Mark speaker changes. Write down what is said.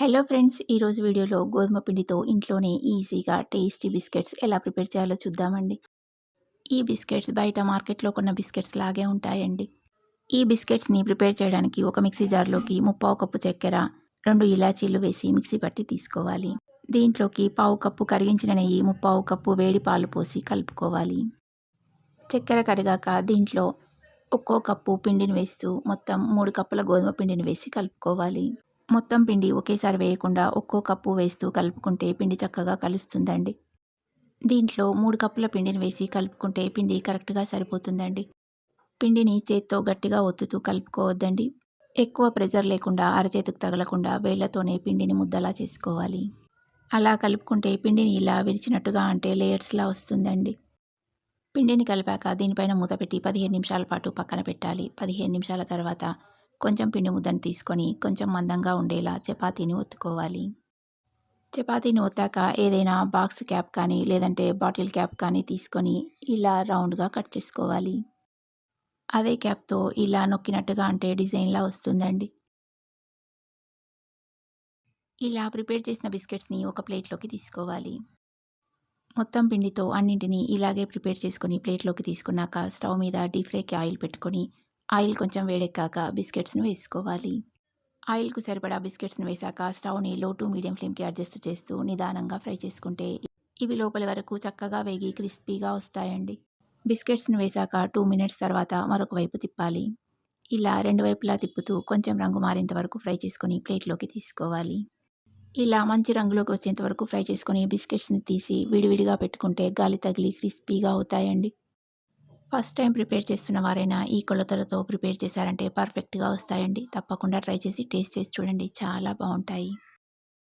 Speaker 1: Hello friends ఈరోజు వీడియోలో గోధుమ పిండితో ఇంట్లోనే ఈజీగా టేస్టీ బిస్కెట్స్ ఎలా ప్రిపేర్ చేయాలో చూద్దామండి. ఈ బిస్కెట్స్ బయట మార్కెట్లో కొన్న బిస్కెట్స్ లాగే ఉంటాయండి. ఈ బిస్కెట్స్ని ప్రిపేర్ చేయడానికి ఒక మిక్సీ జార్లోకి ముప్పావు కప్పు చక్కెర రెండు ఇలాచీలు వేసి మిక్సీ పట్టి తీసుకోవాలి. దీంట్లోకి పావు కప్పు కరిగించిన నెయ్యి ముప్పావు కప్పు వేడి పాలు పోసి కలుపుకోవాలి. చక్కెర కరిగాక దీంట్లో ఒక్కో కప్పు పిండిని వేస్తూ మొత్తం మూడు కప్పుల గోధుమ పిండిని వేసి కలుపుకోవాలి. మొత్తం పిండి ఒకేసారి వేయకుండా ఒక్కో కప్పు వేస్తూ కలుపుకుంటే పిండి చక్కగా కలుస్తుందండి. దీంట్లో మూడు కప్పుల పిండిని వేసి కలుపుకుంటే పిండి కరెక్ట్గా సరిపోతుందండి. పిండిని చేత్తో గట్టిగా ఒత్తుతూ కలుపుకోవద్దండి. ఎక్కువ ప్రెజర్ లేకుండా అరచేతికి తగలకుండా వేళ్ళతోనే పిండిని ముద్దలా చేసుకోవాలి. అలా కలుపుకుంటే పిండిని ఇలా విరిచినట్టుగా అంటే లేయర్స్లా వస్తుందండి. పిండిని కలిపాక దీనిపైన మూత పెట్టి పదిహేను నిమిషాల పాటు పక్కన పెట్టాలి. పదిహేను నిమిషాల తర్వాత కొంచెం పిండి ముద్దను తీసుకొని కొంచెం మందంగా ఉండేలా చపాతీని ఒత్తుకోవాలి. చపాతీని ఒత్తాక ఏదైనా బాక్స్ క్యాప్ కానీ లేదంటే బాటిల్ క్యాప్ కానీ తీసుకొని ఇలా రౌండ్గా కట్ చేసుకోవాలి. అదే క్యాప్తో ఇలా నొక్కినట్టుగా అంటే డిజైన్లా వస్తుందండి. ఇలా ప్రిపేర్ చేసిన బిస్కెట్స్ని ఒక ప్లేట్లోకి తీసుకోవాలి. మొత్తం పిండితో అన్నింటినీ ఇలాగే ప్రిపేర్ చేసుకొని ప్లేట్లోకి తీసుకున్నాక స్టవ్ మీద డీప్ ఫ్రైకి ఆయిల్ పెట్టుకొని ఆయిల్ కొంచెం వేడెక్కాక బిస్కెట్స్ను వేసుకోవాలి. ఆయిల్కు సరిపడా బిస్కెట్స్ని వేశాక స్టవ్ని లో టు మీడియం ఫ్లేమ్కి అడ్జస్ట్ చేస్తూ నిదానంగా ఫ్రై చేసుకుంటే ఇవి లోపలి వరకు చక్కగా వేగి క్రిస్పీగా వస్తాయండి. బిస్కెట్స్ని వేశాక టూ మినిట్స్ తర్వాత మరొక వైపు తిప్పాలి. ఇలా రెండు వైపులా తిప్పుతూ కొంచెం రంగు మారేంత వరకు ఫ్రై చేసుకొని ప్లేట్లోకి తీసుకోవాలి. ఇలా మంచి రంగులోకి వచ్చేంత వరకు ఫ్రై చేసుకొని బిస్కెట్స్ని తీసి విడివిడిగా పెట్టుకుంటే గాలి తగిలి క్రిస్పీగా అవుతాయండి. ఫస్ట్ టైం ప్రిపేర్ చేస్తున్న వారైనా ఈ కొలతలతో ప్రిపేర్ చేశారంటే పర్ఫెక్ట్గా వస్తాయండి. తప్పకుండా ట్రై చేసి టేస్ట్ చేసి చూడండి. చాలా బాగుంటాయి